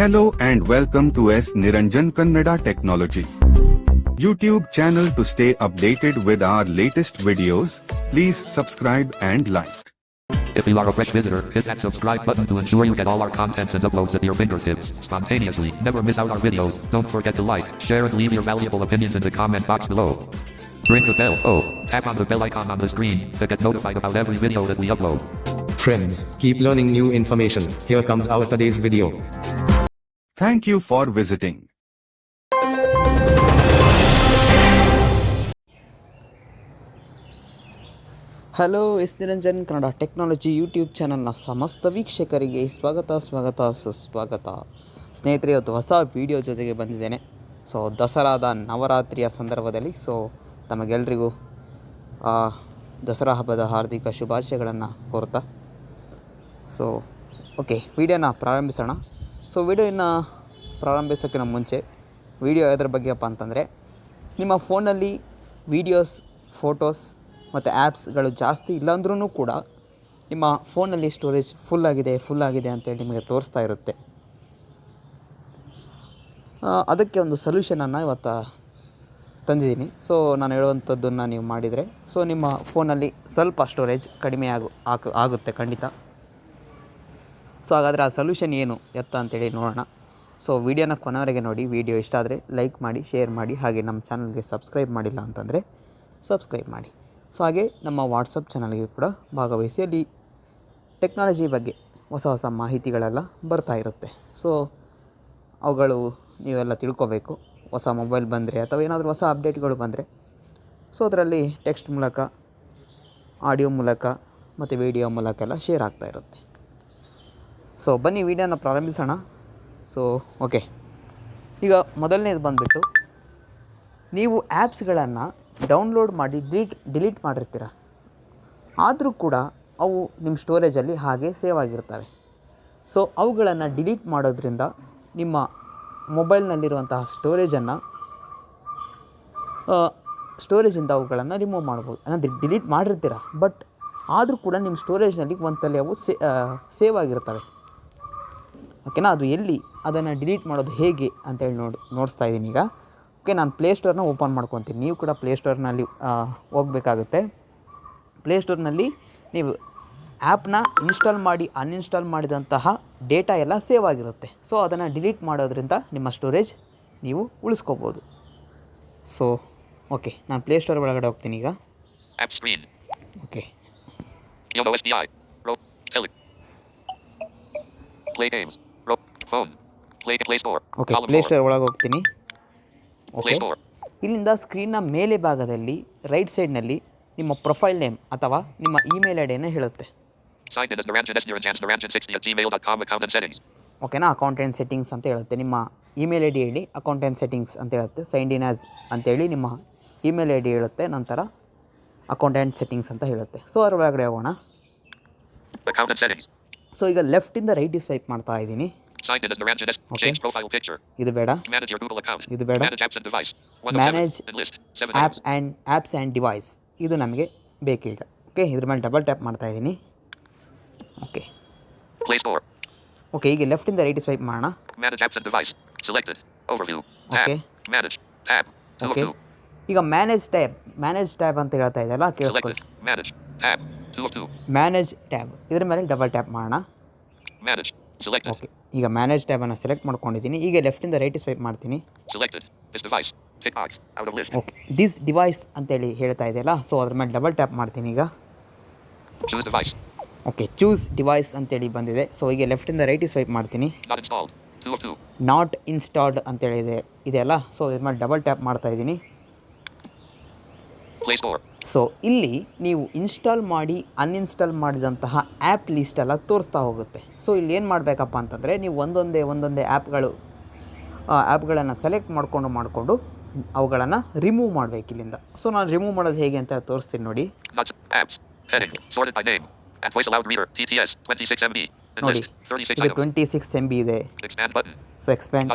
Hello and welcome to S Niranjan Kannada Technology. YouTube channel to stay updated with our latest videos, please subscribe and like. If you are a fresh visitor, hit that subscribe button to ensure you get all our contents and uploads at your fingertips spontaneously. Never miss out our videos. Don't forget to like, share, and leave your valuable opinions in the comment box below. Ring the bell. Oh, tap on the bell icon on the screen to get notified about every video that we upload. Friends, keep learning new information. Here comes our today's video. Thank you for visiting. Hello S Niranjan Kannada technology YouTube ಚಾನಲ್ನ ಸಮಸ್ತ ವೀಕ್ಷಕರಿಗೆ ಸ್ವಾಗತ ಸ್ವಾಗತ, ಸುಸ್ವಾಗತ. ಸ್ನೇಹಿತರೆ, ಇವತ್ತು ಹೊಸ video ಜೊತೆಗೆ ಬಂದಿದ್ದೇನೆ. ಸೊ ದಸರಾದ ನವರಾತ್ರಿಯ ಸಂದರ್ಭದಲ್ಲಿ ಸೊ ತಮಗೆಲ್ಲರಿಗೂ ದಸರಾ ಹಬ್ಬದ ಹಾರ್ದಿಕ ಶುಭಾಶಯಗಳನ್ನು ಕೋರ್ತಾ. ಸೊ ಓಕೆ ವಿಡಿಯೋನ ಪ್ರಾರಂಭಿಸೋಣ. ಸೊ ವಿಡಿಯೋನ ಪ್ರಾರಂಭಿಸೋಕ್ಕಿಂತ ಮುಂಚೆ ವಿಡಿಯೋ ಯಾವುದ್ರ ಬಗ್ಗೆಪ್ಪ ಅಂತಂದರೆ, ನಿಮ್ಮ ಫೋನಲ್ಲಿ ವೀಡಿಯೋಸ್ ಫೋಟೋಸ್ ಮತ್ತು ಆ್ಯಪ್ಸ್ಗಳು ಜಾಸ್ತಿ ಇಲ್ಲಾಂದ್ರೂ ಕೂಡ ನಿಮ್ಮ ಫೋನಲ್ಲಿ ಸ್ಟೋರೇಜ್ ಫುಲ್ ಆಗಿದೆ ಫುಲ್ ಆಗಿದೆ ಅಂತೇಳಿ ನಿಮಗೆ ತೋರಿಸ್ತಾ ಇರುತ್ತೆ. ಅದಕ್ಕೆ ಒಂದು ಸೊಲ್ಯೂಷನನ್ನು ಇವತ್ತು ತಂದಿದ್ದೀನಿ. ಸೊ ನಾನು ಹೇಳುವಂಥದ್ದನ್ನು ನೀವು ಮಾಡಿದರೆ ಸೊ ನಿಮ್ಮ ಫೋನಲ್ಲಿ ಸ್ವಲ್ಪ ಸ್ಟೋರೇಜ್ ಕಡಿಮೆ ಆಗ ಆಗುತ್ತೆ ಖಂಡಿತ. ಸೊ ಹಾಗಾದರೆ ಆ ಸೊಲ್ಯೂಷನ್ ಏನು? ಎತ್ತ ಅಂತೇಳಿ ನೋಡೋಣ. ಸೊ ವಿಡಿಯೋನ ಕೊನೆವರೆಗೆ ನೋಡಿ. ವಿಡಿಯೋ ಇಷ್ಟ ಆದರೆ ಲೈಕ್ ಮಾಡಿ ಶೇರ್ ಮಾಡಿ, ಹಾಗೆ ನಮ್ಮ ಚಾನಲ್ಗೆ ಸಬ್ಸ್ಕ್ರೈಬ್ ಮಾಡಿಲ್ಲ ಅಂತಂದರೆ ಸಬ್ಸ್ಕ್ರೈಬ್ ಮಾಡಿ. ಸೊ ಹಾಗೆ ನಮ್ಮ ವಾಟ್ಸಪ್ ಚಾನಲ್ಗೆ ಕೂಡ ಭಾಗವಹಿಸಿ. ಅಲ್ಲಿ ಟೆಕ್ನಾಲಜಿ ಬಗ್ಗೆ ಹೊಸ ಹೊಸ ಮಾಹಿತಿಗಳೆಲ್ಲ ಬರ್ತಾ ಇರುತ್ತೆ. ಸೊ ಅವುಗಳು ನೀವೆಲ್ಲ ತಿಳ್ಕೊಬೇಕು. ಹೊಸ ಮೊಬೈಲ್ ಬಂದರೆ ಅಥವಾ ಏನಾದರೂ ಹೊಸ ಅಪ್ಡೇಟ್ಗಳು ಬಂದರೆ. ಸೊ ಅದರಲ್ಲಿ ಟೆಕ್ಸ್ಟ್ ಮೂಲಕ ಆಡಿಯೋ ಮೂಲಕ ಮತ್ತು ವಿಡಿಯೋ ಮೂಲಕ ಎಲ್ಲ ಶೇರ್ ಆಗ್ತಾ ಇರುತ್ತೆ. ಸೊ ಬನ್ನಿ, ವಿಡಿಯೋನ ಪ್ರಾರಂಭಿಸೋಣ. ಸೊ ಓಕೆ ಈಗ ಮೊದಲನೇದು ಬಂದುಬಿಟ್ಟು, ನೀವು ಆ್ಯಪ್ಸ್ಗಳನ್ನು ಡೌನ್ಲೋಡ್ ಮಾಡಿ, ಡಿಲೀಟ್ ಡಿಲೀಟ್ ಮಾಡಿರ್ತೀರ. ಆದರೂ ಕೂಡ ಅವು ನಿಮ್ಮ ಸ್ಟೋರೇಜಲ್ಲಿ ಹಾಗೆ ಸೇವ್ ಆಗಿರ್ತವೆ. ಸೊ ಅವುಗಳನ್ನು ಡಿಲೀಟ್ ಮಾಡೋದ್ರಿಂದ ನಿಮ್ಮ ಮೊಬೈಲ್ನಲ್ಲಿರುವಂತಹ ಸ್ಟೋರೇಜನ್ನು ಸ್ಟೋರೇಜಿಂದ ಅವುಗಳನ್ನು ರಿಮೂವ್ ಮಾಡ್ಬೋದು. ಅಂದರೆ ಡಿಲೀಟ್ ಮಾಡಿರ್ತೀರ, ಬಟ್ ಆದರೂ ಕೂಡ ನಿಮ್ಮ ಸ್ಟೋರೇಜ್ನಲ್ಲಿ ತಲೆ ಅವು ಸೇ ಸೇವ್ ಆಗಿರ್ತವೆ. ಓಕೆನಾ ಅದು ಎಲ್ಲಿ ಅದನ್ನು ಡಿಲೀಟ್ ಮಾಡೋದು ಹೇಗೆ ಅಂತೇಳಿ ನೋಡಿ ನೋಡಿಸ್ತಾ ಇದ್ದೀನಿ ಈಗ ಓಕೆ ನಾನು ಪ್ಲೇಸ್ಟೋರ್ನ ಓಪನ್ ಮಾಡ್ಕೊತೀನಿ ನೀವು ಕೂಡ ಪ್ಲೇಸ್ಟೋರ್ನಲ್ಲಿ ಹೋಗಬೇಕಾಗುತ್ತೆ ಪ್ಲೇಸ್ಟೋರ್ನಲ್ಲಿ ನೀವು ಆ್ಯಪ್ನ ಇನ್ಸ್ಟಾಲ್ ಮಾಡಿ ಅನ್ಇನ್ಸ್ಟಾಲ್ ಮಾಡಿದಂತಹ ಡೇಟಾ ಎಲ್ಲ ಸೇವ್ ಆಗಿರುತ್ತೆ ಸೊ ಅದನ್ನು ಡಿಲೀಟ್ ಮಾಡೋದ್ರಿಂದ ನಿಮ್ಮ ಸ್ಟೋರೇಜ್ ನೀವು ಉಳಿಸ್ಕೋಬೋದು ಸೊ ಓಕೆ ನಾನು ಪ್ಲೇಸ್ಟೋರ್ ಒಳಗಡೆ ಹೋಗ್ತೀನಿ ಈಗ. Okay. Tele. Play games. Ro. Phone. Play Play Store. Okay Column Play 4. Store ಒಳಗೆ ಹೋಗ್ತೀನಿ Play ಓಕೆ Store. ಇಲ್ಲಿಂದ ಸ್ಕ್ರೀನ್ನ ಮೇಲೆ ಭಾಗದಲ್ಲಿ ರೈಟ್ ಸೈಡ್ನಲ್ಲಿ ನಿಮ್ಮ ಪ್ರೊಫೈಲ್ ನೇಮ್ ಅಥವಾ ನಿಮ್ಮ ಇಮೇಲ್ ಐ ಡಿಯನ್ನು ಹೇಳುತ್ತೆ Signed in as Naranjan S. Niranjan Naranjan60 at gmail.com account and settings. ಓಕೆನಾ ಅಕೌಂಟ್ ಆ್ಯಂಡ್ ಸೆಟ್ಟಿಂಗ್ಸ್ ಅಂತ ಹೇಳುತ್ತೆ ನಿಮ್ಮ ಇಮೇಲ್ ಐ ಡಿ ಹೇಳಿ ಅಕೌಂಟ್ ಆ್ಯಂಡ್ ಸೆಟ್ಟಿಂಗ್ಸ್ ಅಂತ ಹೇಳುತ್ತೆ ಸೈನ್ ಇನ್ ಆ್ಯಸ್ ಅಂತೇಳಿ ನಿಮ್ಮ ಇಮೇಲ್ ಐ ಡಿ ಹೇಳುತ್ತೆ ನಂತರ ಅಕೌಂಟ್ ಆ್ಯಂಡ್ ಸೆಟ್ಟಿಂಗ್ಸ್ ಅಂತ ಹೇಳುತ್ತೆ ಸೊ ಅದರ ಒಳಗಡೆ ಹೋಗೋಣ Account and settings. ಸೊ ಈಗ ಲೆಫ್ಟಿಂದ ರೈಟಿಗೆ ಸ್ವೈಪ್ ಮಾಡ್ತಾ ಇದ್ದೀನಿ Signed as. Okay. Change profile picture. ಇದು ಬೇಡ Manage your Google account. ಇದು ಬೇಡ. Manage apps and device. One Manage. And list. Seven device ಇದು ನಮಗೆ ಬೇಕೀಗ ಓಕೆ ಇದ್ರ ಮೇಲೆ ಡಬಲ್ ಟ್ಯಾಪ್ ಮಾಡ್ತಾ ಇದ್ದೀನಿ ಓಕೆ Play Store. ಓಕೆ ಈಗ ಲೆಫ್ಟಿಂದ ರೈಟ್ ಸ್ವೈಪ್ ಮಾಡೋಣ Manage apps and device. Selected. Overview. Tab. Okay. Manage. Tab. Okay ಈಗ ಮ್ಯಾನೇಜ್ ಟ್ಯಾಬ್ ಮ್ಯಾನೇಜ್ ಟ್ಯಾಬ್ ಅಂತ ಹೇಳ್ತಾ ಇದೆಯಲ್ಲ ಕೇಳಿಸ್ಕೊಳ್ಳಿ ಮ್ಯಾನೇಜ್ ಟ್ಯಾಬ್ ಇದ್ರ ಮೇಲೆ ಡಬಲ್ ಟ್ಯಾಪ್ ಮಾಡೋಣ Manage. ಓಕೆ ಈಗ ಮ್ಯಾನೇಜ್ ಟ್ಯಾಬನ್ನು ಸೆಲೆಕ್ಟ್ ಮಾಡ್ಕೊಂಡಿದ್ದೀನಿ ಈಗ ಲೆಫ್ಟಿಂದ ರೈಟ್ ಸ್ವೈಪ್ ಮಾಡ್ತೀನಿ. ಓಕೆ ದಿಸ್ ಡಿವೈಸ್ ಅಂತೇಳಿ ಹೇಳ್ತಾ ಇದೆಯಲ್ಲ ಸೊ ಅದ್ರ ಮೇಲೆ ಡಬಲ್ ಟ್ಯಾಪ್ ಮಾಡ್ತೀನಿ ಈಗ. ಓಕೆ ಚೂಸ್ ಡಿವೈಸ್ ಅಂತೇಳಿ ಬಂದಿದೆ. ಸೊ ಈಗ ಲೆಫ್ಟಿಂದ ರೈಟ್ ಸ್ವೈಪ್ ಮಾಡ್ತೀನಿ. ನಾಟ್ ಇನ್ಸ್ಟಾಲ್ಡ್ ಅಂತೇಳಿ ಇದೆ ಇದೆಯಲ್ಲ ಸೊ ಇದ್ರ ಮೇಲೆ ಡಬಲ್ ಟ್ಯಾಪ್ ಮಾಡ್ತಾ ಇದ್ದೀನಿ. ಸೊ ಇಲ್ಲಿ ನೀವು ಇನ್ಸ್ಟಾಲ್ ಮಾಡಿ ಅನ್ಇನ್ಸ್ಟಾಲ್ ಮಾಡಿದಂತಹ ಆ್ಯಪ್ ಲಿಸ್ಟೆಲ್ಲ ತೋರಿಸ್ತಾ ಹೋಗುತ್ತೆ ಸೊ ಇಲ್ಲಿ ಏನು ಮಾಡಬೇಕಪ್ಪ ಅಂತಂದರೆ ನೀವು ಒಂದೊಂದೇ ಒಂದೊಂದೇ ಆ್ಯಪ್ಗಳು ಆ್ಯಪ್ಗಳನ್ನು ಸೆಲೆಕ್ಟ್ ಮಾಡಿಕೊಂಡು ಮಾಡಿಕೊಂಡು ಅವುಗಳನ್ನು ರಿಮೂವ್ ಮಾಡಬೇಕು ಇಲ್ಲಿಂದ ಸೊ ನಾನು ರಿಮೂವ್ ಮಾಡೋದು ಹೇಗೆ ಅಂತ ತೋರಿಸ್ತೀನಿ ನೋಡಿ Not apps. Heading. Sorted by name. At voice allowed reader. TTS. 26 MB. ನೋಡಿ ಇದು ಟ್ವೆಂಟಿ ಸಿಕ್ಸ್ ಎಂ ಬಿ ಇದೆ. So expand.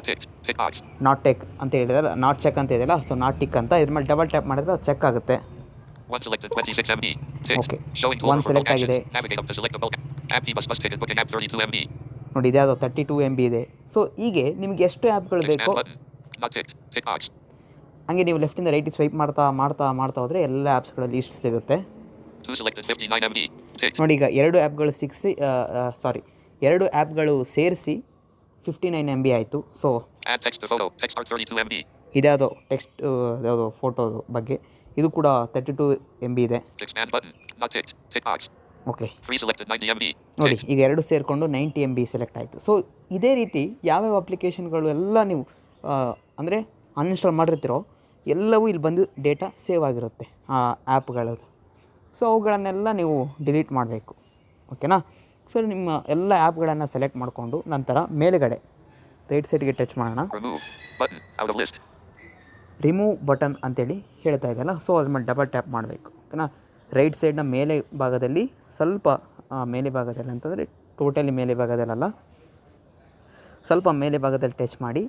ನಾಟ್ ಟೆಕ್ ಅಂತ ಹೇಳಿದಲ್ಲ ನಾಟ್ ಚೆಕ್ ಅಂತ ಇದೆಯಲ್ಲ ಸೊ ನಾಟ್ ಟಿಕ್ ಅಂತ ಇದ್ರ ಮೇಲೆ ಡಬಲ್ ಟ್ಯಾಪ್ ಮಾಡಿದ್ರೆ ಚೆಕ್ ಆಗುತ್ತೆ One selected 26 MB. Tick. Okay. Showing ಆಗಿದೆ. Navigate up to selectable. App bus bus ticket MB. ನೋಡಿ ಇದೆ 32 MB ಇದೆ. ಸೊ ಹೀಗೆ ನಿಮಗೆ ಎಷ್ಟು ಆಪ್ಗಳು ಬೇಕೋ ಹಾಗೆ ನೀವು ಲೆಫ್ಟ್ ಇಂದ ರೈಟ್ ಸ್ವೈಪ್ ಮಾಡ್ತಾ ಮಾಡ್ತಾ ಮಾಡ್ತಾ ಹೋದ್ರೆ ಎಲ್ಲ ಆಪ್ಸ್ಗಳ ಲಿಸ್ಟ್ ಸಿಗುತ್ತೆ. ನೋಡಿ ಈಗ ಎರಡು ಆ್ಯಪ್ಗಳು ಸಿಕ್ಸ್ ಸಾರಿ ಎರಡು ಆ್ಯಪ್ಗಳು ಸೇರಿಸಿ ಫಿಫ್ಟಿ ನೈನ್ ಎಂ ಬಿ ಆಯಿತು ಸೊ ಇದ್ಯಾವುದು ಟೆಕ್ಸ್ಟ್ ಯಾವುದು ಫೋಟೋದು ಬಗ್ಗೆ ಇದು ಕೂಡ ತರ್ಟಿ ಟು ಎಂ ಬಿ ಇದೆ. Okay Three selected 90 MB. ನೋಡಿ ಈಗ ಎರಡು ಸೇರಿಕೊಂಡು ನೈಂಟಿ ಎಂ ಬಿ ಸೆಲೆಕ್ಟ್ ಆಯಿತು. ಸೊ ಇದೇ ರೀತಿ ಯಾವ್ಯಾವ ಅಪ್ಲಿಕೇಶನ್ಗಳು ಎಲ್ಲ ನೀವು ಅಂದರೆ ಅನ್ಇನ್ಸ್ಟಾಲ್ ಮಾಡಿರ್ತೀರೋ ಎಲ್ಲವೂ ಇಲ್ಲಿ ಬಂದು ಡೇಟಾ ಸೇವ್ ಆಗಿರುತ್ತೆ ಆ ಆ್ಯಪ್ಗಳದ್ದು ಸೊ ಅವುಗಳನ್ನೆಲ್ಲ ನೀವು ಡಿಲೀಟ್ ಮಾಡಬೇಕು. ಓಕೆನಾ ಸೊ ನಿಮ್ಮ ಎಲ್ಲ ಆ್ಯಪ್ಗಳನ್ನು ಸೆಲೆಕ್ಟ್ ಮಾಡಿಕೊಂಡು ನಂತರ ಮೇಲುಗಡೆ ರೈಟ್ ಸೈಡ್ಗೆ ಟಚ್ ಮಾಡೋಣ Remove. Button. Out of list. Remove button ಅಂತೇಳಿ ಹೇಳ್ತಾ ಇದೆಯಲ್ಲ ಸೊ ಅದ್ರ ಮೇಲೆ ಡಬಲ್ ಟ್ಯಾಪ್ ಮಾಡಬೇಕು ಓಕೆನಾ ರೈಟ್ ಸೈಡ್ನ ಮೇಲೆ ಭಾಗದಲ್ಲಿ ಸ್ವಲ್ಪ ಮೇಲೆ ಭಾಗದಲ್ಲಿ ಅಂತಂದರೆ ಟೋಟಲಿ ಮೇಲೆ ಭಾಗದಲ್ಲಲ್ಲ ಸ್ವಲ್ಪ ಮೇಲೆ ಭಾಗದಲ್ಲಿ ಟಚ್ ಮಾಡಿ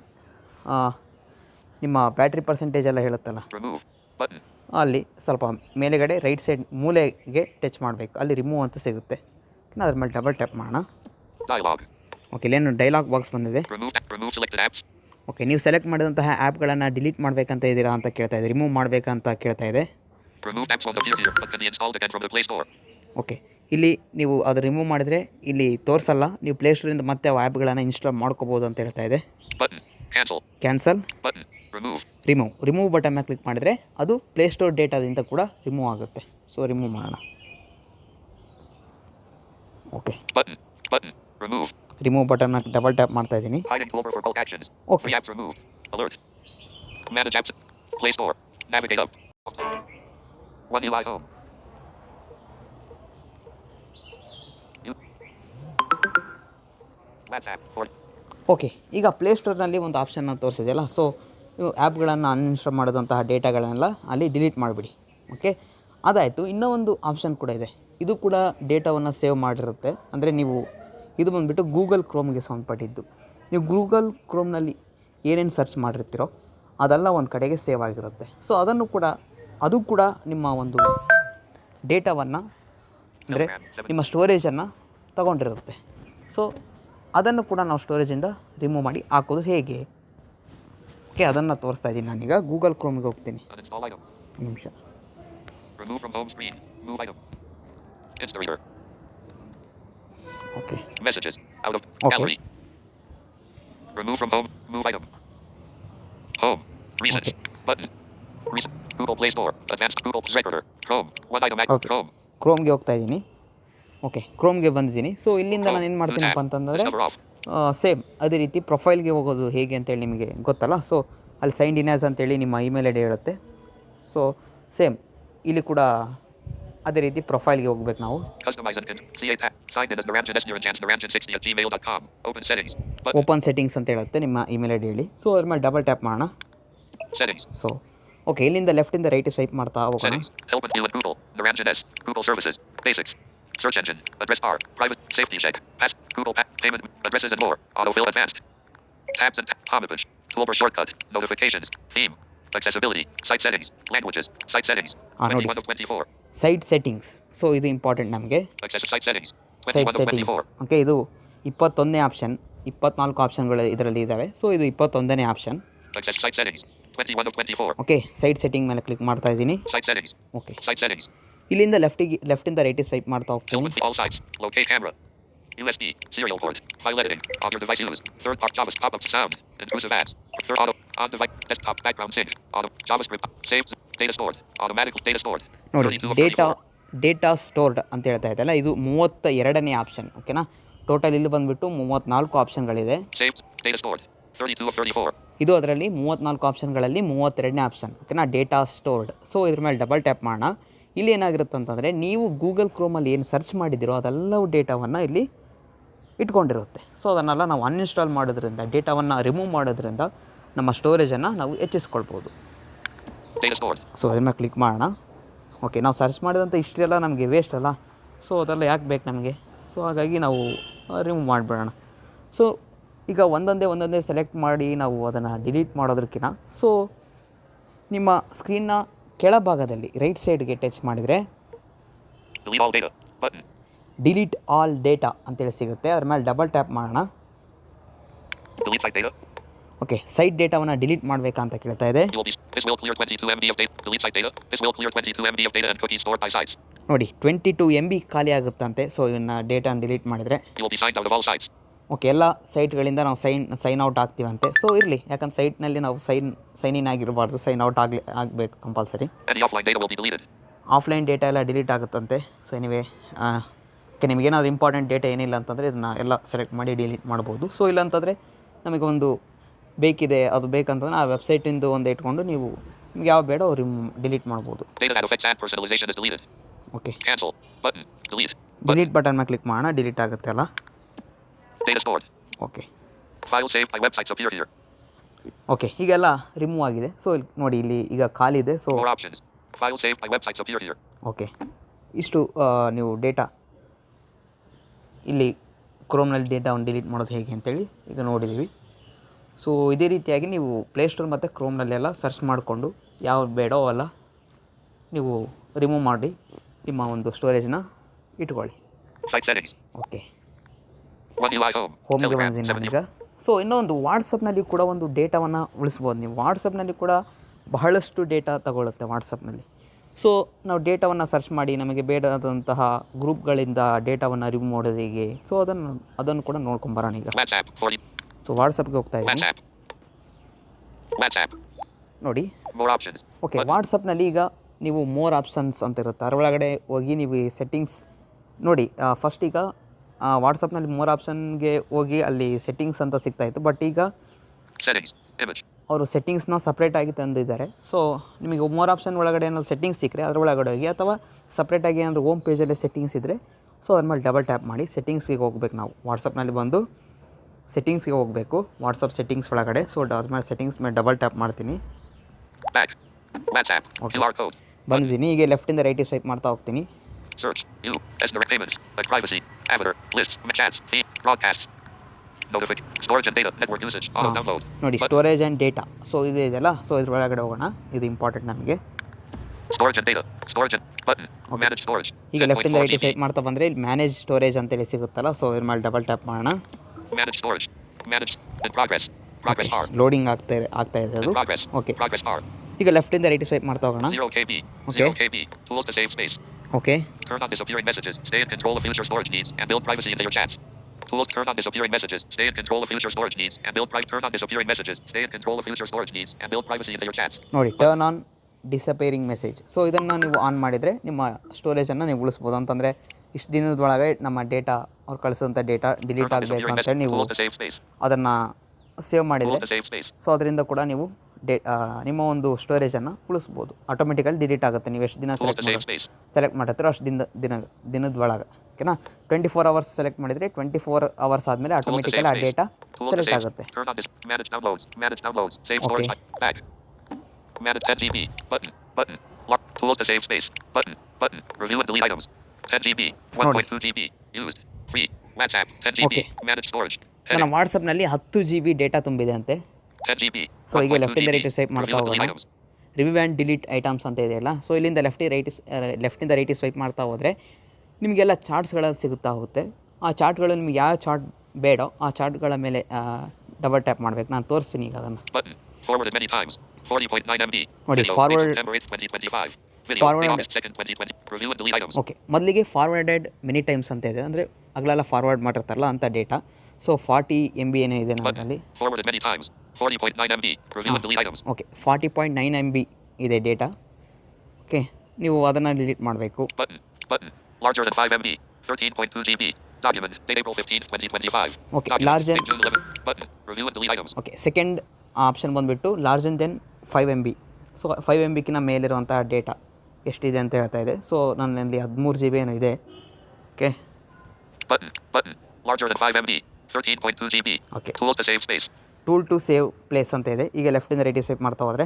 ನಿಮ್ಮ ಬ್ಯಾಟ್ರಿ ಪರ್ಸೆಂಟೇಜ್ ಎಲ್ಲ ಹೇಳುತ್ತಲ್ಲ ಅಲ್ಲಿ ಸ್ವಲ್ಪ ಮೇಲೆಗಡೆ ರೈಟ್ ಸೈಡ್ ಮೂಲೆಗೆ ಟಚ್ ಮಾಡಬೇಕು ಅಲ್ಲಿ ರಿಮೂವ್ ಅಂತ ಸಿಗುತ್ತೆ ಅದ್ರ ಮೇಲೆ ಡಬಲ್ ಟ್ಯಾಪ್ ಮಾಡೋಣ. ಓಕೆ ಇಲ್ಲೇನು ಡೈಲಾಗ್ ಬಾಕ್ಸ್ ಬಂದಿದೆ. ಓಕೆ ನೀವು ಸೆಲೆಕ್ಟ್ ಮಾಡಿದಂತಹ ಆ್ಯಪ್ಗಳನ್ನು ಡಿಲೀಟ್ ಮಾಡಬೇಕಂತ ಇದ್ದೀರಾ ಅಂತ ಕೇಳ್ತಾ ಇದೆ ರಿಮೂವ್ ಮಾಡಬೇಕಂತ ಕೇಳ್ತಾ ಇದೆ. ಓಕೆ ಇಲ್ಲಿ ನೀವು ಅದು ರಿಮೂವ್ ಮಾಡಿದರೆ ಇಲ್ಲಿ ತೋರಿಸಲ್ಲ. ನೀವು ಪ್ಲೇಸ್ಟೋರಿಂದ ಮತ್ತೆ ಆ ಆ್ಯಪ್ಗಳನ್ನು ಇನ್ಸ್ಟಾಲ್ ಮಾಡ್ಕೋಬೋದು ಅಂತ ಹೇಳ್ತಾ ಇದೆ. ಕ್ಯಾನ್ಸಲ್. ರಿಮೂವ್ ರಿಮೂವ್ ಬಟನ್ ಮೇಲೆ ಕ್ಲಿಕ್ ಮಾಡಿದರೆ ಅದು ಪ್ಲೇಸ್ಟೋರ್ ಡೇಟಾದಿಂದ ಕೂಡ ರಿಮೂವ್ ಆಗುತ್ತೆ. ಸೊ ರಿಮೂವ್ ಮಾಡೋಣ. Okay. Remove button double tap ಮಾಡ್ತಾ ಇದ್ದೀನಿ. ಓಕೆ ಓಕೆ ಈಗ ಪ್ಲೇಸ್ಟೋರ್ನಲ್ಲಿ ಒಂದು ಆಪ್ಷನ್ನ ತೋರಿಸಿದೆಯಲ್ಲ ಸೊ ನೀವು ಆ್ಯಪ್ಗಳನ್ನು ಅನ್ಇನ್ಸ್ಟಾಲ್ ಮಾಡಿದಂತಹ ಡೇಟಾಗಳನ್ನೆಲ್ಲ ಅಲ್ಲಿ ಡಿಲೀಟ್ ಮಾಡಿಬಿಡಿ. ಓಕೆ ಅದಾಯಿತು. ಇನ್ನೂ ಒಂದು ಆಪ್ಷನ್ ಕೂಡ ಇದೆ. ಇದು ಕೂಡ ಡೇಟಾವನ್ನು ಸೇವ್ ಮಾಡಿರುತ್ತೆ. ಅಂದರೆ ನೀವು ಇದು ಬಂದುಬಿಟ್ಟು ಗೂಗಲ್ ಕ್ರೋಮ್ಗೆ ಸಂಬಂಧಪಟ್ಟಿದ್ದು. ನೀವು ಗೂಗಲ್ ಕ್ರೋಮ್ನಲ್ಲಿ ಏನೇನು ಸರ್ಚ್ ಮಾಡಿರ್ತೀರೋ ಅದೆಲ್ಲ ಒಂದು ಕಡೆಗೆ ಸೇವ್ ಆಗಿರುತ್ತೆ. ಸೊ ಅದನ್ನು ಕೂಡ ಅದು ಕೂಡ ನಿಮ್ಮ ಒಂದು ಡೇಟಾವನ್ನು ಅಂದರೆ ನಿಮ್ಮ ಸ್ಟೋರೇಜನ್ನು ತಗೊಂಡಿರುತ್ತೆ. ಸೊ ಅದನ್ನು ಕೂಡ ನಾವು ಸ್ಟೋರೇಜಿಂದ ರಿಮೂವ್ ಮಾಡಿ ಹಾಕೋದು ಹೇಗೆ? ಓಕೆ ಅದನ್ನು ತೋರಿಸ್ತಾ ಇದ್ದೀನಿ ನಾನೀಗ. ಗೂಗಲ್ ಕ್ರೋಮ್ಗೆ ಹೋಗ್ತೀನಿ. ನಿಮಿಷ. Okay Messages. Out of Okay. gallery. Remove from home. Move item. Home. Recents. Button. Recent. Google Play Store. Advanced Google Recorder. Chrome. One item. Okay. Chrome. ಕ್ರೋಮ್ಗೆ ಹೋಗ್ತಾ ಇದ್ದೀನಿ ಓಕೆ ಕ್ರೋಮ್ಗೆ ಬಂದಿದ್ದೀನಿ ಸೊ ಇಲ್ಲಿಂದ ನಾನು ಏನು ಮಾಡ್ತೀನಪ್ಪ ಅಂತಂದರೆ ಸೇಮ್ ಅದೇ ರೀತಿ ಪ್ರೊಫೈಲ್ಗೆ ಹೋಗೋದು ಹೇಗೆ ಅಂತೇಳಿ ನಿಮಗೆ ಗೊತ್ತಲ್ಲ ಸೊ ಅಲ್ಲಿ ಸೈನ್ ಇನ್ ಆಸ್ ಅಂತೇಳಿ ನಿಮ್ಮ ಇಮೇಲ್ ಐ ಡಿ ಹೇಳುತ್ತೆ ಸೊ ಸೇಮ್ ಇಲ್ಲಿ ಕೂಡ ಅದೇ ರೀತಿ ಪ್ರೊಫೈಲ್ಗೆ ಹೋಗ್ಬೇಕು ನಾವು Customize and CA tab. Signed in as Naranjan S. Niranjan Naranjan60 at gmail.com. Open settings. Button. Open settings ಅಂತ ಹೇಳುತ್ತೆ ನಿಮ್ಮ ಇಮೇಲ್ ಐ ಡಿ ಹೇಳಿ ಸೊ ಅದ್ರ ಮೇಲೆ ಡಬಲ್ ಟ್ಯಾಪ್ ಮಾಡೋಣ Settings. ಸೊ ಓಕೆ ಇಲ್ಲಿಂದ ಲೆಫ್ಟಿಂದ ರೈಟ್ ಸ್ವೈಪ್ ಮಾಡ್ತಾ ಹೋಗೋಣ Settings. Help and view at Google. Naranjan S. Google Services. Basics. Search engine. Address bar. Private. Safety check. Pass. Google Pack. Payment. Addresses and more. Autofill advanced. Tabs and homage. Toolbar shortcut. Notifications. Theme. Accessibility. Site settings. Languages. Site settings. Ah, ನೋಡಿ. 21 of 24. Site settings so ಇದು important ನಮಗೆ Access site settings. Sett setting okay ಇದು 21ನೇ option 24 ಆಪ್ಷನ್ಗಳು ಇದರಲ್ಲಿ ಇದ್ದಾವೆ so ಇದು 21ನೇ option 21 24 okay site setting ಮೇಲೆ ಕ್ಲಿಕ್ ಮಾಡ್ತಾ ಇದ್ದೀನಿ. ಓಕೆ ಸೈಡ್ ಇಲ್ಲಿಂದ left left ಇಂದ ಸ್ವೈಪ್ ಮಾಡ್ತಾ ಹೋಗ್ತೀನಿ. Okay okay camera N S B serial port ಫೈಲೆಟಿ of the device knows third app of the sound data data stored ಅಂತ ಹೇಳ್ತಾ ಇದ್ದಲ್ಲ, ಇದು ಮೂವತ್ತ ಎರಡನೇ ಆಪ್ಷನ್ ಓಕೆನಾ ಟೋಟಲ್ ಇಲ್ಲಿ ಬಂದುಬಿಟ್ಟು ಮೂವತ್ತ್ನಾಲ್ಕು ಆಪ್ಷನ್ಗಳಿದೆ Saved. Data stored. 32 of 34. ಇದು ಅದರಲ್ಲಿ ಮೂವತ್ತ್ನಾಲ್ಕು ಆಪ್ಷನ್ಗಳಲ್ಲಿ ಮೂವತ್ತೆರಡನೇ ಆಪ್ಷನ್ ಓಕೆನಾ ಡೇಟಾ ಸ್ಟೋರ್ಡ್ ಸೊ ಇದ್ರ ಮೇಲೆ ಡಬಲ್ ಟ್ಯಾಪ್ ಮಾಡೋಣ ಇಲ್ಲಿ ಏನಾಗಿರುತ್ತೆ ಅಂತಂದರೆ, ನೀವು ಗೂಗಲ್ ಕ್ರೋಮಲ್ಲಿ ಏನು ಸರ್ಚ್ ಮಾಡಿದ್ದೀರೋ ಅದೆಲ್ಲವೂ ಡೇಟಾವನ್ನು ಇಲ್ಲಿ ಇಟ್ಕೊಂಡಿರುತ್ತೆ ಸೊ ಅದನ್ನೆಲ್ಲ ನಾವು ಅನ್ಇನ್ಸ್ಟಾಲ್ ಮಾಡೋದ್ರಿಂದ, ಡೇಟಾವನ್ನು ರಿಮೂವ್ ಮಾಡೋದ್ರಿಂದ ನಮ್ಮ ಸ್ಟೋರೇಜನ್ನು ನಾವು ಹೆಚ್ಚಿಸ್ಕೊಳ್ಬೋದು. ಸೊ ಅದನ್ನು ಕ್ಲಿಕ್ ಮಾಡೋಣ ಓಕೆ ನಾವು ಸರ್ಚ್ ಮಾಡಿದಂಥ ಇಷ್ಟೆಲ್ಲ ನಮಗೆ ವೇಸ್ಟ್ ಅಲ್ಲ. ಸೊ ಅದೆಲ್ಲ ಯಾಕೆ ಬೇಕು ನಮಗೆ? ಸೊ ಹಾಗಾಗಿ ನಾವು ರಿಮೂವ್ ಮಾಡಿಬಿಡೋಣ. ಸೊ ಈಗ ಒಂದೊಂದೇ ಒಂದೊಂದೇ ಸೆಲೆಕ್ಟ್ ಮಾಡಿ ನಾವು ಅದನ್ನು ಡಿಲೀಟ್ ಮಾಡೋದಕ್ಕಿಂತ ಸೊ ನಿಮ್ಮ ಸ್ಕ್ರೀನ್ನ ಕೆಳಭಾಗದಲ್ಲಿ ರೈಟ್ ಸೈಡ್ಗೆ ಟಚ್ ಮಾಡಿದರೆ. ಡಿಲೀಟ್ ಆಲ್ ಡೇಟಾ ಅಂತೇಳಿ ಸಿಗುತ್ತೆ. ಅದ್ರ ಮೇಲೆ ಡಬಲ್ ಟ್ಯಾಪ್ ಮಾಡೋಣ. ಓಕೆ ಸೈಟ್ ಡೇಟಾವನ್ನು ಡಿಲೀಟ್ ಮಾಡಬೇಕಾ ಅಂತ ಕೇಳ್ತಾ ಇದೆ You will be. This will clear 22 MB of data. Delete site data. This will clear 22 MB of data and cookies stored by sites. ನೋಡಿ ಟ್ವೆಂಟಿ ಟು ಎಂ ಬಿ ಖಾಲಿ ಆಗುತ್ತಂತೆ so ಇವನ್ನ ಡೇಟಾನ delete ಮಾಡಿದರೆ. ಓಕೆ ಎಲ್ಲ ಸೈಟ್ಗಳಿಂದ ನಾವು ಸೈನ್ ಸೈನ್ ಔಟ್ ಆಗ್ತೀವಂತೆ so ಇರಲಿ ಯಾಕಂದ್ರೆ ಸೈಟ್ನಲ್ಲಿ ನಾವು ಸೈನ್ ಸೈನ್ ಇನ್ ಆಗಿರಬಾರ್ದು ಸೈನ್ ಔಟ್ ಆಗಲಿ ಆಗಬೇಕು ಕಂಪಲ್ಸರಿ. ಆಫ್ಲೈನ್ ಡೇಟಾ ಎಲ್ಲ ಡಿಲೀಟ್ ಆಗುತ್ತಂತೆ ಸೊ ಎನಿವೇ ಓಕೆ ನಿಮಗೇನಾದ್ರು ಇಂಪಾರ್ಟೆಂಟ್ ಡೇಟಾ ಏನಿಲ್ಲ ಅಂತಂದರೆ ಇದನ್ನ ಎಲ್ಲ ಸೆಲೆಕ್ಟ್ ಮಾಡಿ ಡಿಲೀಟ್ ಮಾಡ್ಬೋದು ಸೊ ಇಲ್ಲ ಅಂತಂದರೆ ನಮಗೆ ಒಂದು ಬೇಕಿದೆ ಅದು ಬೇಕಂತಂದ್ರೆ ಆ ವೆಬ್ಸೈಟ್ ಇಂದ ಒಂದು ಇಟ್ಕೊಂಡು ನೀವು ನಿಮಗೆ ಯಾವ ಬೇಡ ರಿಮ್ ಡಿಲೀಟ್ ಮಾಡಬಹುದು ಓಕೆ ಡಿಲೀಟ್ ಬಟನ್ ಮೇಲೆ ಕ್ಲಿಕ್ ಮಾಡೋಣ ಡಿಲೀಟ್ ಆಗುತ್ತೆ ಅಲ್ಲ? Okay file save appear here okay ಈಗೆಲ್ಲ ರಿಮೂವ್ ಆಗಿದೆ. ಸೋ ನೋಡಿ ಇಲ್ಲಿ ಈಗ ಖಾಲಿ ಇದೆ. ಸೋ ಓಕೆ ಇಷ್ಟು ನೀವು ಡೇಟಾ ಇಲ್ಲಿ ಕ್ರೋಮ್ನಲ್ಲಿ ಡೇಟಾವನ್ನು ಡಿಲೀಟ್ ಮಾಡೋದು ಹೇಗೆ ಅಂತೇಳಿ ಈಗ ನೋಡಿದ್ದೀವಿ ಸೊ ಇದೇ ರೀತಿಯಾಗಿ ನೀವು ಪ್ಲೇಸ್ಟೋರ್ ಮತ್ತು ಕ್ರೋಮ್ನಲ್ಲೆಲ್ಲ ಸರ್ಚ್ ಮಾಡಿಕೊಂಡು ಯಾವ ಬೇಡೋ ಅಲ್ಲ ನೀವು ರಿಮೂವ್ ಮಾಡಿ ನಿಮ್ಮ ಒಂದು ಸ್ಟೋರೇಜ್ನ ಇಟ್ಕೊಳ್ಳಿ. ಓಕೆ. ಹೋಮ್ಗೆ. ಬಂದಿದ್ದೀನಿ 70. ನಾನೀಗ ಸೊ ಇನ್ನೊಂದು ವಾಟ್ಸಪ್ನಲ್ಲಿ ಕೂಡ ಒಂದು ಡೇಟಾವನ್ನು ಉಳಿಸ್ಬೋದು ನೀವು ವಾಟ್ಸಪ್ನಲ್ಲಿ ಕೂಡ ಬಹಳಷ್ಟು ಡೇಟಾ ತಗೊಳ್ಳುತ್ತೆ ವಾಟ್ಸಪ್ನಲ್ಲಿ ಸೊ ನಾವು ಡೇಟಾವನ್ನು ಸರ್ಚ್ ಮಾಡಿ ನಮಗೆ ಬೇಡಾದಂತಹ ಗ್ರೂಪ್ಗಳಿಂದ ಡೇಟಾವನ್ನು ರಿಮೂವ್ ಮಾಡೋದು ಹೇಗೆ ಸೊ ಅದನ್ನು ಅದನ್ನು ಕೂಡ ನೋಡ್ಕೊಂಬರೋಣ ಈಗ WhatsApp. 40. ಸೊ ವಾಟ್ಸಪ್ಗೆ ಹೋಗ್ತಾ ಇದ್ದೀನಿ. ನೋಡಿ. ಓಕೆ. ವಾಟ್ಸಪ್ನಲ್ಲಿ ಈಗ ನೀವು ಮೋರ್ ಆಪ್ಷನ್ಸ್ ಅಂತ ಇರುತ್ತೆ ಅದರೊಳಗಡೆ ಹೋಗಿ ನೀವು ಈ ಸೆಟ್ಟಿಂಗ್ಸ್ ನೋಡಿ ಫಸ್ಟ್ ಈಗ ವಾಟ್ಸಪ್ನಲ್ಲಿ ಮೋರ್ ಆಪ್ಷನ್ಗೆ ಹೋಗಿ ಅಲ್ಲಿ ಸೆಟ್ಟಿಂಗ್ಸ್ ಅಂತ ಸಿಗ್ತಾಯಿತ್ತು ಬಟ್ ಈಗ. ಅವರು ಸೆಟ್ಟಿಂಗ್ಸ್ನ ಸಪ್ರೇಟಾಗಿ ತಂದಿದ್ದಾರೆ ಸೊ ನಿಮಗೆ ಮೋರ್ ಆಪ್ಷನ್ ಒಳಗಡೆ ಏನಾದ್ರು ಸೆಟ್ಟಿಂಗ್ಸ್ ಸಿಕ್ಕರೆ ಅದರ ಒಳಗಡೆ ಹೋಗಿ ಅಥವಾ ಸಪ್ರೇಟಾಗಿ ಏನಾದರೂ ಹೋಮ್ ಪೇಜಲ್ಲೇ ಸೆಟ್ಟಿಂಗ್ಸ್ ಇದ್ದರೆ ಸೊ ಅದ್ರ ಮೇಲೆ ಡಬಲ್ ಟ್ಯಾಪ್ ಮಾಡಿ ಸೆಟ್ಟಿಂಗ್ಸ್ಗೆ ಹೋಗ್ಬೇಕು ನಾವು ವಾಟ್ಸಪ್ನಲ್ಲಿ ಬಂದು ಸೆಟ್ಟಿಂಗ್ಸ್ಗೆ ಹೋಗಬೇಕು ವಾಟ್ಸಪ್ ಸೆಟ್ಟಿಂಗ್ಸ್ ಒಳಗಡೆ ಸೊ ಅದ್ರ ಮೇಲೆ ಸೆಟ್ಟಿಂಗ್ಸ್ ಮೇಲೆ ಡಬಲ್ ಟ್ಯಾಪ್ ಮಾಡ್ತೀನಿ. ಬಂದಿದ್ದೀನಿ ಈಗ ಲೆಫ್ಟಿಂದ ರೈಟ್ ಸ್ವೈಪ್ ಮಾಡ್ತಾ ಹೋಗ್ತೀನಿ. ನೋಡಿ storage storage and data so ಇದು ಇದೆಯಲ್ಲ ಸೊ ಇದ್ರ ಒಳಗಡೆ ಹೋಗೋಣ ಇದು ಇಂಪಾರ್ಟೆಂಟ್ ನಮಗೆ. ಈಗ ಲೆಫ್ಟಿಂದ 10.4 ರೈಟಿಗೆ GB. ಸ್ವೈಪ್ ಮಾಡ್ತಾ ಬಂದರೆ ಇಲ್ಲಿ ಮ್ಯಾನೇಜ್ ಸ್ಟೋರೇಜ್ ಅಂತೇಳಿ ಸಿಗುತ್ತಲ್ಲ ಸೊ ಇದ್ರ ಮೇಲೆ ಡಬಲ್ ಟ್ಯಾಪ್ ಮಾಡೋಣ Manage storage. Manage. and progress. Progress bar. Loading ಆಗ್ತಾ ಇದೆ ಆಗ್ತಾ ಇದೆ ಅದು progress. Okay Progress bar. ಈಗ ಲೆಫ್ಟ್ ಇಂದ ರೈಟ್ ಸ್ವೈಪ್ ಮಾಡ್ತಾ ಹೋಗೋಣ 0 KB. 0 KB. Tools to save space. Okay Turn on disappearing messages. Stay in control of future storage needs and build privacy into your chats. Tools turn on disappearing messages. Stay in control of future storage needs and build pri- turn on disappearing messages. Stay in control of future storage needs and build privacy into your chats. ನೋಡಿ turn on disappearing message so ಇದನ್ನು ನೀವು on ಮಾಡಿದರೆ ನಿಮ್ಮ ಸ್ಟೋರೇಜನ್ನು ನೀವು ಉಳಿಸ್ಬೋದು ಅಂತಂದರೆ ಇಷ್ಟು ದಿನದೊಳಗೆ ನಮ್ಮ ಡೇಟಾ ಅವ್ರು ಕಳಿಸಿದಂಥ ಡೇಟಾ ಡಿಲೀಟ್ ಆಗಬೇಕು ಅಂತೇಳಿ. ನೀವು. ಅದನ್ನು ಸೇವ್ ಮಾಡಿದರೆ. ಸೊ ಅದರಿಂದ ಕೂಡ ನೀವು ಡೇ ನಿಮ್ಮ ಒಂದು ಸ್ಟೋರೇಜನ್ನು ಉಳಿಸ್ಬೋದು. ಆಟೋಮೆಟಿಕಲಿ ಡಿಲೀಟ್ ಆಗುತ್ತೆ. ನೀವು ಎಷ್ಟು ದಿನ ಸೆಲೆಕ್ಟ್ ಮಾಡಿ. ಸೆಲೆಕ್ಟ್ ಮಾಡಿರ್ತೀರೋ ಅಷ್ಟು ದಿನ ದಿನ ದಿನದ ಒಳಗೆ ಓಕೆನಾ ಟ್ವೆಂಟಿ ಫೋರ್ ಅವರ್ಸ್ ಸೆಲೆಕ್ಟ್ ಮಾಡಿದರೆ ಟ್ವೆಂಟಿ ಫೋರ್ ಅವರ್ಸ್ ಆದಮೇಲೆ ಆಟೋಮೆಟಿಕಲಿ ಆ. Data select. ಆಗುತ್ತೆ. Turn ನನ್ನ ವಾಟ್ಸಪ್ನಲ್ಲಿ ಹತ್ತು ಜಿ ಬಿ ಡೇಟಾ ತುಂಬಿದೆ ಅಂತೆ. ಸೊ ಈಗ ಲೆಫ್ಟ್ ಇಂದ ರೈಟ್ ಸ್ವೈಪ್ ಮಾಡ್ತಾ ಹೋಗೋಣ. ರಿವ್ಯೂ ಆ್ಯಂಡ್ ಡಿಲೀಟ್ ಐಟಮ್ಸ್ ಅಂತ ಇದೆ ಅಲ್ಲ. ಸೊ ಇಲ್ಲಿಂದ ಲೆಫ್ಟ್ ರೈಟ್ ಲೆಫ್ಟ್ ಇಂದ ರೈಟ್ ಸ್ವೈಪ್ ಮಾಡ್ತಾ ಹೋದ್ರೆ ನಿಮಗೆಲ್ಲ ಚಾರ್ಟ್ಸ್ಗಳು ಸಿಗುತ್ತಾ ಹೋಗುತ್ತೆ. ಆ ಚಾರ್ಟ್ಗಳು ನಿಮ್ಗೆ ಯಾವ ಚಾರ್ಟ್ ಬೇಡ ಆ ಚಾರ್ಟ್ಗಳ ಮೇಲೆ ಡಬಲ್ ಟ್ಯಾಪ್ ಮಾಡ್ಬೇಕು. ನಾನು ತೋರಿಸ್ತೀನಿ ಈಗ ಅದನ್ನು. ಓಕೆ ಮೊದಲಿಗೆ ಫಾರ್ವರ್ಡ್ ಎಡ್ ಟೈಮ್ಸ್ ಅಂತ ಇದೆ. ಅಂದರೆ ಅಗಳೆಲ್ಲ ಫಾರ್ವರ್ಡ್ ಮಾಡಿರ್ತಾರಲ್ಲ ಅಂತ data so forty M B ಏನೇ ಇದೆ ಅಂತ ಉಪಯೋಗ okay forty point nine M B ಇದೆ ಡೇಟಾ ಓಕೆ ನೀವು ಅದನ್ನು ರಿಲೀಟ್ ಮಾಡಬೇಕು. ಲಾರ್ಜ್ ಉಪಯೋಗ ಓಕೆ ಸೆಕೆಂಡ್ ಆಪ್ಷನ್ ಬಂದ್ಬಿಟ್ಟು large then five M B so five M B ಕಿನ ಮೇಲಿರುವಂಥ ಡೇಟ ಎಷ್ಟಿದೆ ಅಂತ ಹೇಳ್ತಾ ಇದೆ. ಸೊ ನನ್ನಲ್ಲಿ ಹದಿಮೂರು ಜಿ ಬಿ ಏನೋ ಇದೆ. Okay okay tool to save place ಅಂತ ಇದೆ. ಈಗ ಲೆಫ್ಟ್ ಇಂದ ರೈಟ್ ಸ್ವೈಪ್ ಮಾಡ್ತಾ ಹೋದ್ರೆ.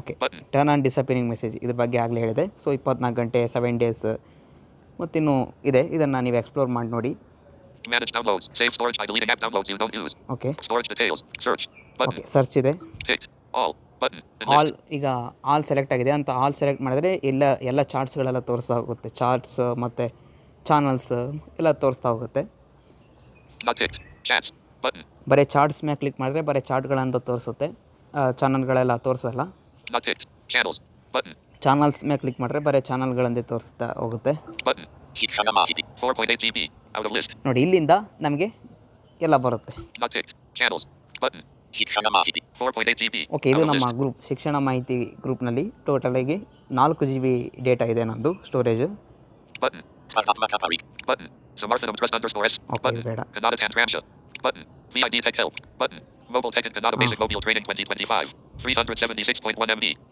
Okay turn on disappearing message ಇದ್ರ ಬಗ್ಗೆ ಆಗಲೇ ಹೇಳಿದೆ. ಸೊ ಇಪ್ಪತ್ನಾಲ್ಕು ಗಂಟೆ ಸೆವೆನ್ ಡೇಸ್ ಮತ್ತಿನ್ನು ಇದೆ. ಇದನ್ನು ನೀವು ಎಕ್ಸ್ಪ್ಲೋರ್ ಮಾಡಿ ನೋಡಿ. Manage downloads. Save storage by deleting app all ಈಗ ಆಲ್ ಸೆಲೆಕ್ಟ್ ಆಗಿದೆ ಅಂತ ಆಲ್ ಸೆಲೆಕ್ಟ್ ಮಾಡಿದ್ರೆ ಎಲ್ಲ ಎಲ್ಲ ಚಾರ್ಟ್ಸ್ಗಳೆಲ್ಲ ತೋರಿಸ್ತಾ ಹೋಗುತ್ತೆ ಚಾರ್ಟ್ಸ್ ಮತ್ತು ಚಾನಲ್ಸ್ ಎಲ್ಲ ತೋರಿಸ್ತಾ ಹೋಗುತ್ತೆ. ಬರೀ ಚಾರ್ಟ್ಸ್ ಮೇಲೆ ಕ್ಲಿಕ್ ಮಾಡಿದ್ರೆ ಬರೀ ಚಾರ್ಟ್ಗಳಂತ ತೋರಿಸುತ್ತೆ ಚಾನಲ್ಗಳೆಲ್ಲ ತೋರಿಸಲ್ಲ. ಚಾನಲ್ಸ್ ಮೇಲೆ ಕ್ಲಿಕ್ ಮಾಡಿದ್ರೆ ಬರೀ ಚಾನಲ್ಗಳಂದೇ ತೋರಿಸ್ತಾ ಹೋಗುತ್ತೆ Button. ಶಿಕ್ಷಣ ಮಾಹಿತಿ 4.8 GB. Out of list. ನೋಡಿ ಇಲ್ಲಿಂದ ನಮಗೆ ಎಲ್ಲ ಬರುತ್ತೆ ಶಿಕ್ಷಣ ಮಾಹಿತಿ. ಓಕೆ ಇದು ನಮ್ಮ ಗ್ರೂಪ್ ಶಿಕ್ಷಣ ಮಾಹಿತಿ ಗ್ರೂಪ್ನಲ್ಲಿ ಟೋಟಲ್ ಆಗಿ ನಾಲ್ಕು ಜಿ ಬಿ ಡೇಟಾ ಇದೆ ನಮ್ಮದು ಸ್ಟೋರೇಜ್ ah.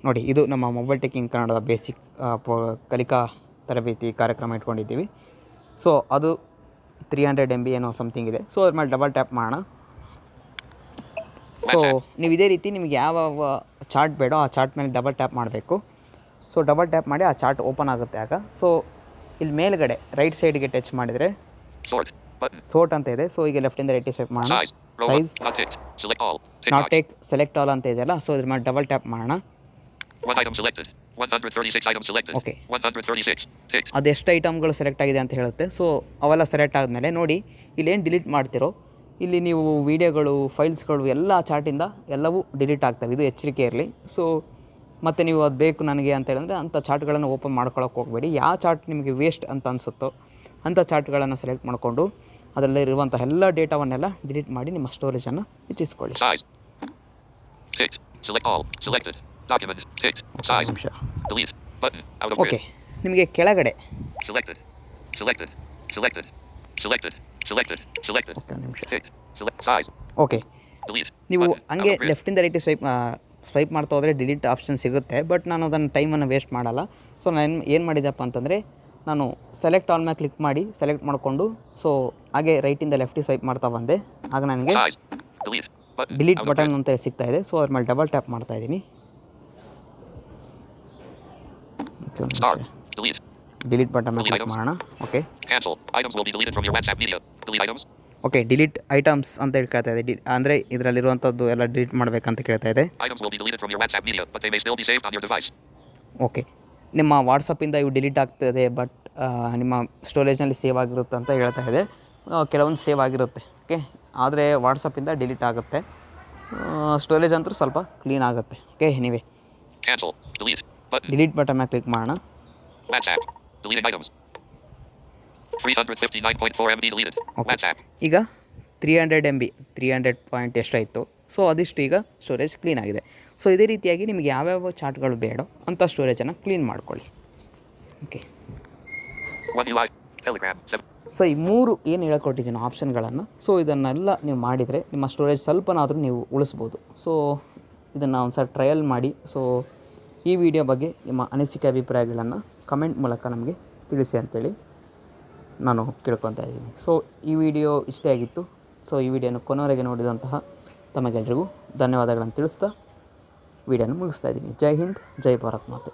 ನೋಡಿ ಇದು ನಮ್ಮ ಮೊಬೈಲ್ ಟೇಕಿಂಗ್ ಕನ್ನಡದ ಬೇಸಿಕ್ ಕಲಿಕಾ ತರಬೇತಿ ಕಾರ್ಯಕ್ರಮ ಇಟ್ಕೊಂಡಿದ್ದೀವಿ. ಸೊ ಅದು ತ್ರೀ ಹಂಡ್ರೆಡ್ ಎಂ ಬಿ ಏನೋ ಸಮಥಿಂಗ್ ಇದೆ. ಸೊ ಅದ್ರ ಮೇಲೆ ಡಬಲ್ ಟ್ಯಾಪ್ ಮಾಡೋಣ. ಸೊ ನೀವು ಇದೇ ರೀತಿ ನಿಮಗೆ ಯಾವ ಚಾರ್ಟ್ ಬೇಡೋ ಆ ಚಾರ್ಟ್ ಮೇಲೆ ಡಬಲ್ ಟ್ಯಾಪ್ ಮಾಡಬೇಕು. ಸೊ ಡಬಲ್ ಟ್ಯಾಪ್ ಮಾಡಿ ಆ ಚಾರ್ಟ್ ಓಪನ್ ಆಗುತ್ತೆ ಆಗ. ಸೊ ಇಲ್ಲಿ ಮೇಲ್ಗಡೆ ರೈಟ್ ಸೈಡ್ಗೆ ಟಚ್ ಮಾಡಿದರೆ. ಸೋಟ್ ಅಂತ ಇದೆ. ಸೊ ಈಗ ಲೆಫ್ಟಿಂದ ರೈಟ್ ಸ್ವೈಪ್ ಮಾಡೋಣ. Size not take select all ಅಂತ ಇದೆಯಲ್ಲ. ಸೊ ಇದ್ರ ಮೇಲೆ ಡಬಲ್ ಟ್ಯಾಪ್ ಮಾಡೋಣ. Okay 136 items selected. Okay. 136. Tick. ಅದೆಷ್ಟು ಐಟಮ್ಗಳು ಸೆಲೆಕ್ಟ್ ಆಗಿದೆ ಅಂತ ಹೇಳುತ್ತೆ. ಸೊ ಅವೆಲ್ಲ ಸೆಲೆಕ್ಟ್ ಆದಮೇಲೆ ನೋಡಿ ಇಲ್ಲೇನು ಡಿಲೀಟ್ ಮಾಡ್ತಿರೋ ಇಲ್ಲಿ ನೀವು ವೀಡಿಯೋಗಳು ಫೈಲ್ಸ್ಗಳು ಎಲ್ಲ ಚಾರ್ಟಿಂದ ಎಲ್ಲವೂ ಡಿಲೀಟ್ ಆಗ್ತವೆ. ಇದು ಎಚ್ಚರಿಕೆ ಇರಲಿ. ಸೊ ಮತ್ತು ನೀವು ಅದು ಬೇಕು ನನಗೆ ಅಂತ ಹೇಳಿದ್ರೆ ಅಂಥ ಚಾರ್ಟ್ಗಳನ್ನು ಓಪನ್ ಮಾಡ್ಕೊಳಕ್ಕೆ ಹೋಗಬೇಡಿ. ಯಾವ ಚಾರ್ಟ್ ನಿಮಗೆ ವೇಸ್ಟ್ ಅಂತ ಅನಿಸುತ್ತೋ ಅಂಥ ಚಾರ್ಟ್ಗಳನ್ನು ಸೆಲೆಕ್ಟ್ ಮಾಡಿಕೊಂಡು ಅದರಲ್ಲಿರುವಂಥ ಎಲ್ಲ ಡೇಟಾವನ್ನೆಲ್ಲ ಡಿಲೀಟ್ ಮಾಡಿ ನಿಮ್ಮ ಸ್ಟೋರೇಜನ್ನು ಹೆಚ್ಚಿಸ್ಕೊಳ್ಳಿ. ಓಕೆ. ನಿಮಗೆ ಕೆಳಗಡೆ. ಓಕೆ. ನೀವು ಹಂಗೆ. ಲೆಫ್ಟಿಂದ ರೈಟ್ ಸ್ವೈಪ್ ಸ್ವೈಪ್ ಮಾಡ್ತಾ ಹೋದರೆ ಡಿಲೀಟ್ ಆಪ್ಷನ್ ಸಿಗುತ್ತೆ ಬಟ್ ನಾನು ಅದನ್ನು ಟೈಮನ್ನು ವೇಸ್ಟ್ ಮಾಡಲ್ಲ. ಸೊ ನಾನು ಏನು ಮಾಡಿದೆಪ್ಪ ಅಂತಂದರೆ ನಾನು ಸೆಲೆಕ್ಟ್ ಆಲ್ ಮೇಲೆ ಕ್ಲಿಕ್ ಮಾಡಿ ಸೆಲೆಕ್ಟ್ ಮಾಡಿಕೊಂಡು ಸೊ ಹಾಗೆ ರೈಟಿಂದ ಲೆಫ್ಟಿಗೆ ಸ್ವೈಪ್ ಮಾಡ್ತಾ ಬಂದೆ. ಆಗ ನನಗೆ. Delete button. ಅಂತ ಸಿಗ್ತಾ ಇದೆ. ಸೊ ಅದ್ರ ಮೇಲೆ ಡಬಲ್ ಟ್ಯಾಪ್ ಮಾಡ್ತಾ ಇದ್ದೀನಿ. ಡಿಲೀಟ್ ಬಟನ್ ಮೇಲೆ ಕ್ಲಿಕ್ ಮಾಡೋಣ. ಓಕೆ. ಓಕೆ ಡಿಲೀಟ್ ಐಟಮ್ಸ್ ಅಂತ ಹೇಳಿ ಕೇಳ್ತಾ ಇದೆ. ಅಂದ್ರೆ ಅಂದರೆ ಇದರಲ್ಲಿರುವಂಥದ್ದು ಎಲ್ಲ ಡಿಲೀಟ್ ಮಾಡಬೇಕಂತ ಕೇಳ್ತಾ ಇದೆ. ಓಕೆ ನಿಮ್ಮ ವಾಟ್ಸಪ್ಪಿಂದ ಇವು ಡಿಲೀಟ್ ಆಗ್ತದೆ ಬಟ್ ನಿಮ್ಮ ಸ್ಟೋರೇಜ್ನಲ್ಲಿ ಸೇವ್ ಆಗಿರುತ್ತೆ ಅಂತ ಹೇಳ್ತಾ ಇದೆ. ಕೆಲವೊಂದು ಸೇವ್ ಆಗಿರುತ್ತೆ. ಓಕೆ ಆದರೆ ವಾಟ್ಸಪ್ಪಿಂದ ಡಿಲೀಟ್ ಆಗುತ್ತೆ. ಸ್ಟೋರೇಜ್ ಅಂತೂ ಸ್ವಲ್ಪ ಕ್ಲೀನ್ ಆಗುತ್ತೆ. ಓಕೆ ನೀವೇ. ಡಿಲೀಟ್ ಬಟನ್ ಮೇಲೆ ಕ್ಲಿಕ್ ಮಾಡೋಣ. Deleting items. 359.4 MB deleted. Okay. WhatsApp. ಈಗ three hundred M B three hundred point ಎಷ್ಟಾಯಿತು ಸೊ ಅದಿಷ್ಟು ಈಗ ಸ್ಟೋರೇಜ್ ಕ್ಲೀನ್ ಆಗಿದೆ ಸೊ ಇದೇ ರೀತಿಯಾಗಿ ನಿಮಗೆ ಯಾವ್ಯಾವ ಚಾರ್ಟ್ಗಳು ಬೇಡ ಅಂಥ ಸ್ಟೋರೇಜನ್ನು ಕ್ಲೀನ್ ಮಾಡ್ಕೊಳ್ಳಿ ಓಕೆ. ಸೊ ಈ ಮೂರು ಏನು ಹೇಳ್ಕೊಟ್ಟಿದ್ದೀನಿ ಆಪ್ಷನ್ಗಳನ್ನು ಸೊ ಇದನ್ನೆಲ್ಲ ನೀವು ಮಾಡಿದರೆ ನಿಮ್ಮ ಸ್ಟೋರೇಜ್ ಸ್ವಲ್ಪನಾದರೂ ನೀವು ಉಳಿಸ್ಬೋದು ಸೊ ಇದನ್ನು ಒಂದು ಸಲ ಟ್ರಯಲ್ ಮಾಡಿ ಸೊ ಈ ವಿಡಿಯೋ ಬಗ್ಗೆ ನಿಮ್ಮ ಅನಿಸಿಕೆ ಅಭಿಪ್ರಾಯಗಳನ್ನು ಕಮೆಂಟ್ ಮೂಲಕ ನಮಗೆ ತಿಳಿಸಿ ಅಂತೇಳಿ ನಾನು ಕೇಳ್ಕೊತಾ ಇದ್ದೀನಿ. ಸೊ ಈ ವಿಡಿಯೋ ಇಷ್ಟೇ ಆಗಿತ್ತು. ಸೊ ಈ ವಿಡಿಯೋನ ಕೊನೆವರೆಗೆ ನೋಡಿದಂತಹ ತಮಗೆಲ್ರಿಗೂ ಧನ್ಯವಾದಗಳನ್ನು ತಿಳಿಸ್ತಾ ವಿಡಿಯೋನ ಮುಗಿಸ್ತಾ ಇದ್ದೀನಿ. ಜೈ ಹಿಂದ್, ಜೈ ಭಾರತ್ ಮಾತೆ.